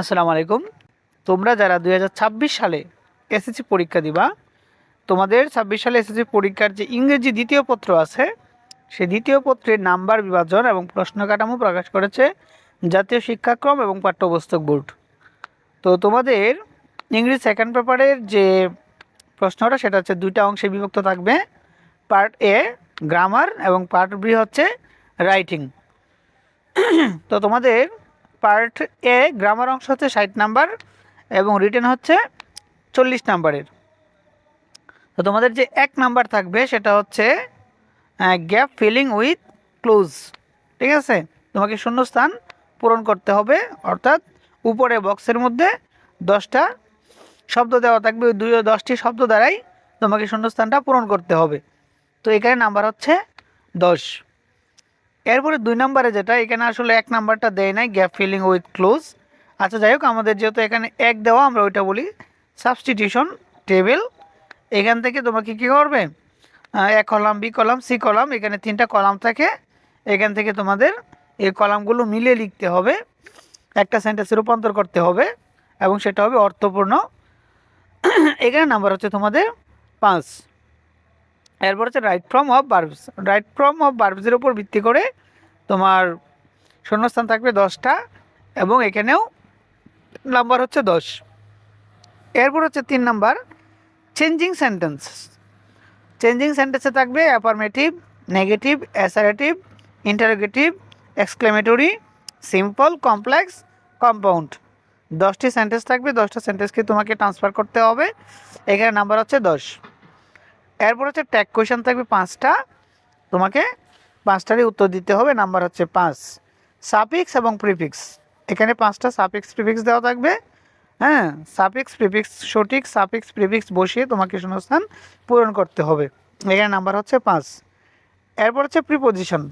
আসসালামু আলাইকুম। তোমরা যারা দু হাজার ছাব্বিশ সালে এসএসসি পরীক্ষা দিবা, তোমাদের ছাব্বিশ সালে এসএসসি পরীক্ষার যে ইংরেজি দ্বিতীয় পত্র আছে সেই দ্বিতীয় পত্রের নাম্বার বিভাজন এবং প্রশ্ন কাঠামো প্রকাশ করেছে জাতীয় শিক্ষাক্রম এবং পাঠ্যপুস্তক বোর্ড। তো তোমাদের ইংরেজি সেকেন্ড পেপারের যে প্রশ্নটা, সেটা হচ্ছে দুইটা অংশে বিভক্ত থাকবে। পার্ট এ গ্রামার এবং পার্ট বি হচ্ছে রাইটিং তো তোমাদের পার্ট এ গ্রামার অংশ হচ্ছে ষাট নাম্বার এবং রিটেন হচ্ছে চল্লিশ নাম্বারের তো তোমাদের যে এক নাম্বার থাকবে, সেটা হচ্ছে গ্যাপ ফিলিং উইথ ক্লোজ ঠিক আছে? তোমাকে শূন্যস্থান পূরণ করতে হবে, অর্থাৎ উপরে বক্সের মধ্যে দশটা শব্দ দেওয়া থাকবে, ওই দুই দশটি শব্দ দ্বারাই তোমাকে শূন্যস্থানটা পূরণ করতে হবে। তো এখানে নাম্বার হচ্ছে দশ। এরপরে দুই নম্বরে যেটা, এখানে আসলে এক নাম্বারটা দেয় নাই গ্যাপ ফিলিং উইথ ক্লোজ আচ্ছা যাই হোক, আমাদের যেহেতু এখানে এক দেওয়া, আমরা ওইটা বলি সাবস্টিটিউশন টেবিল এখান থেকে তোমাকে কী করবে? এক column, B column, C column, এখানে তিনটা কলাম থাকে। এখান থেকে তোমাদের এই কলামগুলো মিলে লিখতে হবে। একটা সেন্টেন্সে রূপান্তর করতে হবে, এবং সেটা হবে অর্থপূর্ণ। এখানে নাম্বার হচ্ছে তোমাদের পাঁচ। এরপর হচ্ছে right form of verbs right form of বার্বসের উপর ভিত্তি করে তোমার শূন্যস্থান থাকবে দশটা এবং এখানেও নাম্বার হচ্ছে দশ। এরপর হচ্ছে তিন নাম্বার চেঞ্জিং সেন্টেন্স চেঞ্জিং সেন্টেন্সে থাকবে affirmative negative assertive interrogative exclamatory simple complex compound দশটি সেন্টেন্স থাকবে, দশটা সেন্টেন্সকে তোমাকে ট্রান্সফার করতে হবে। এখানে নাম্বার হচ্ছে দশ। এরপর হচ্ছে ট্যাগ কোয়েশন থাকবে পাঁচটা। তোমাকে পাঁচটারই উত্তর দিতে হবে। নাম্বার হচ্ছে পাঁচ। সাপিক্স এবং প্রিফিক্স এখানে পাঁচটা সাপিক্স প্রিফিক্স দেওয়া থাকবে। হ্যাঁ সাপিক্স প্রিফিক্স সঠিক সাপিক্স প্রিফিক্স বসিয়ে তোমাকে শূন্যস্থান পূরণ করতে হবে। এখানে নাম্বার হচ্ছে পাঁচ। এরপর হচ্ছে প্রিপোজিশন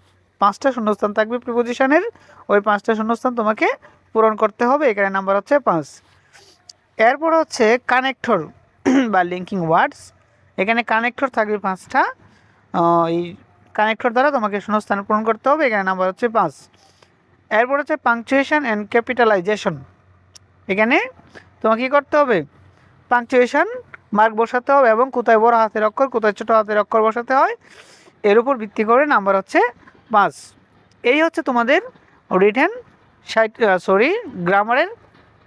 পাঁচটা শূন্যস্থান থাকবে প্রিপোজিশনের ওই পাঁচটা শূন্যস্থান তোমাকে পূরণ করতে হবে। এখানে নাম্বার হচ্ছে পাঁচ। এরপর হচ্ছে কানেক্টর বা লিঙ্কিং ওয়ার্ডস এখানে কানেক্টর থাকবে পাঁচটা। এই কানেক্টর দ্বারা তোমাকে শূন্যস্থান পূরণ করতে হবে। এখানে নাম্বার হচ্ছে পাঁচ। এরপর হচ্ছে পাংচুয়েশন অ্যান্ড ক্যাপিটালাইজেশন এখানে তোমাকে কী করতে হবে? পাংচুয়েশন মার্ক বসাতে হবে এবং কোথায় বড় হাতের অক্ষর, কোথায় ছোটো হাতের অক্ষর বসাতে হয়, এর উপর ভিত্তি করে নাম্বার হচ্ছে পাঁচ। এই হচ্ছে তোমাদের রিটেন ষাট সরি গ্রামারের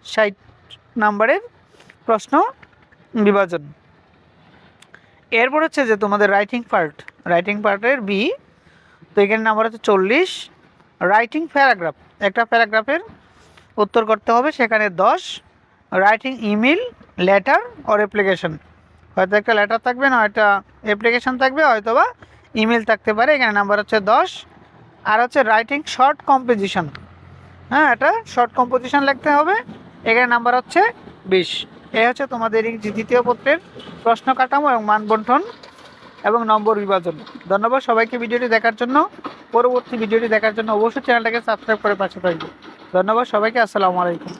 ষাট নাম্বারের প্রশ্ন বিভাজন। এরপর হচ্ছে যে তোমাদের রাইটিং পার্ট রাইটিং পার্টের বি তো এখানে নাম্বার হচ্ছে চল্লিশ রাইটিং প্যারাগ্রাফ একটা প্যারাগ্রাফের উত্তর করতে হবে, সেখানে দশ writing email letter or application হয়তো একটা লেটার থাকবে, না একটা অ্যাপ্লিকেশন থাকবে হয়তো বা ইমেল থাকতে পারে, এখানে নাম্বার হচ্ছে দশ, আর হচ্ছে রাইটিং শর্ট কম্পোজিশন হ্যাঁ এটা শর্ট কম্পোজিশন লিখতে হবে, এখানে নাম্বার হচ্ছে বিশ। এই হচ্ছে তোমাদের ইংরেজি দ্বিতীয় পত্রের প্রশ্ন কাঠামো এবং মান বন্টন এবং নম্বর বিভাজন। ধন্যবাদ সবাইকে ভিডিওটি দেখার জন্য। পরবর্তী ভিডিওটি দেখার জন্য অবশ্যই চ্যানেলটাকে সাবস্ক্রাইব করে পাশে থাকবে। ধন্যবাদ সবাইকে, আসসালামু আলাইকুম।